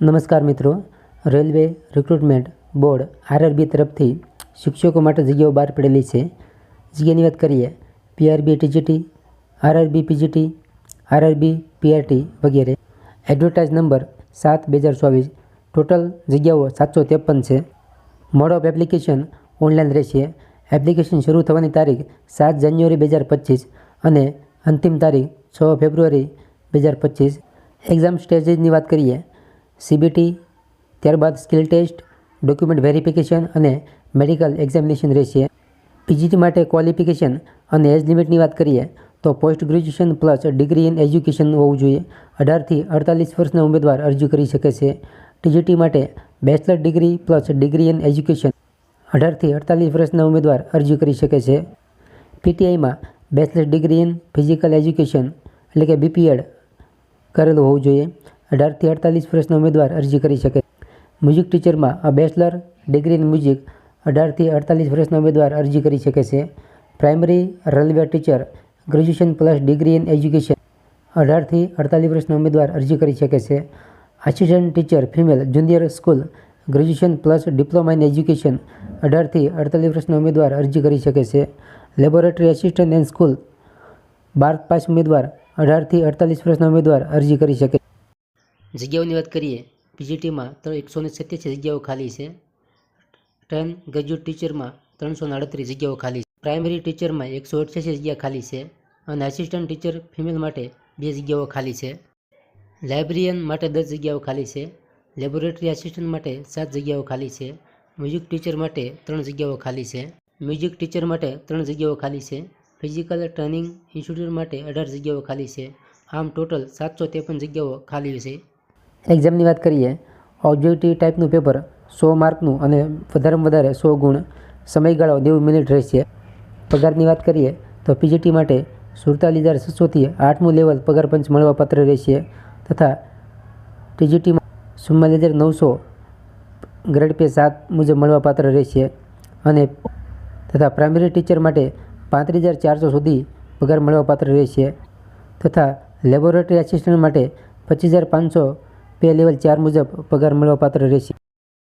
નમસ્કાર મિત્રો. Railway recruitment board RRB તરફથી શિક્ષકો માટે જગ્યાઓ બહાર પડેલી છે. જગ્યાની વાત કરીએ, PRB TGT, RRB PGT, RRB PRT વગેરે. એડવર્ટાઇઝ નંબર સાત બે હજાર ચોવીસ. ટોટલ જગ્યાઓ સાતસો ત્રેપન છે. મોડ ઓફ એપ્લિકેશન ઓનલાઈન રહેશે. એપ્લિકેશન શરૂ થવાની તારીખ સાત જાન્યુઆરી બે હજાર પચીસ અને અંતિમ તારીખ છ ફેબ્રુઆરી બે હજાર પચીસ. એક્ઝામ સ્ટેજીસની વાત કરીએ સીબીટી, ત્યારબાદ સ્કિલ ટેસ્ટ, ડોક્યુમેન્ટ વેરિફિકેશન અને મેડિકલ એક્ઝામિનેશન રહેશે. પીજીટી માટે ક્વોલિફિકેશન અને એજ લિમિટની વાત કરીએ, તો post graduation plus degree in education હોવું જોઈએ. અઢારથી અડતાલીસ વર્ષના ઉમેદવાર અરજી કરી શકે છે. ટીજીટી માટે bachelor degree plus degree in education. અઢારથી અડતાલીસ વર્ષના ઉમેદવાર અરજી કરી શકે છે. પીટીઆઈમાં bachelor degree in physical education, એટલે કે બીપીએડ કરેલું હોવું જોઈએ. અઢારથી અડતાલીસ વર્ષના ઉમેદવાર અરજી કરી શકે. મ્યુઝિક ટીચરમાં આ બેચલર ડિગ્રી ઇન મ્યુઝિક અઢારથી અડતાલીસ વર્ષના ઉમેદવાર અરજી કરી શકે છે. Primary railway teacher graduation plus degree in education અઢારથી અડતાલીસ વર્ષના ઉમેદવાર અરજી કરી શકે છે. Assistant teacher female junior school graduation plus diploma in education અઢારથી અડતાલીસ વર્ષના ઉમેદવાર અરજી કરી શકે છે. લેબોરેટરી આસિસ્ટન્ટ એન્ડ સ્કૂલ બાર પાસ ઉમેદવાર અઢારથી અડતાલીસ વર્ષના ઉમેદવાર અરજી કરી શકે જગ્યાઓની વાત કરીએ પીજીટીમાં તો એકસો ને સત્યાસી જગ્યાઓ ખાલી છે. ટેન ગ્રેજ્યુએટ ટીચરમાં ત્રણસો ને આડત્રીસ જગ્યાઓ ખાલી છે. પ્રાઇમરી ટીચરમાં એકસો અઠ્યાસી જગ્યા ખાલી છે અને આસિસ્ટન્ટ ટીચર ફિમેલ માટે બે જગ્યાઓ ખાલી છે. લાઇબ્રેરિયન માટે દસ જગ્યાઓ ખાલી છે. લેબોરેટરી આસિસ્ટન્ટ માટે સાત જગ્યાઓ ખાલી છે. મ્યુઝિક ટીચર માટે ત્રણ જગ્યાઓ ખાલી છે. મ્યુઝિક ટીચર માટે ત્રણ જગ્યાઓ ખાલી છે. ફિઝિકલ ટ્રેનિંગ ઇન્સ્ટિટ્યૂટ માટે અઢાર જગ્યાઓ ખાલી છે. આમ ટોટલ સાતસો ત્રેપન જગ્યાઓ ખાલી છે. એક્ઝામની વાત કરીએ ઓબ્જેક્ટિવ ટાઈપનું પેપર સો માર્કનું અને વધારેમાં વધારે સો ગુણ સમયગાળો નેવું મિનિટ રહેશે. પગારની વાત કરીએ, તો પીજીટી માટે સુડતાલીસ હજાર છસોથી આઠમું લેવલ પગાર પંચ મળવાપાત્ર રહેશે તથા ટીજીટીમાં ચુમ્માલીસ હજાર નવસો ગ્રેડ પે સાત મુજબ મળવાપાત્ર રહેશે અને તથા પ્રાઇમરી ટીચર માટે પાંત્રીસ હજાર ચારસો સુધી પગાર મળવાપાત્ર રહેશે તથા લેબોરેટરી આસિસ્ટન્ટ માટે પચીસ હજાર પાંચસો પે લેવલ ચાર મુજબ પગાર મળવાપાત્ર રહેશે.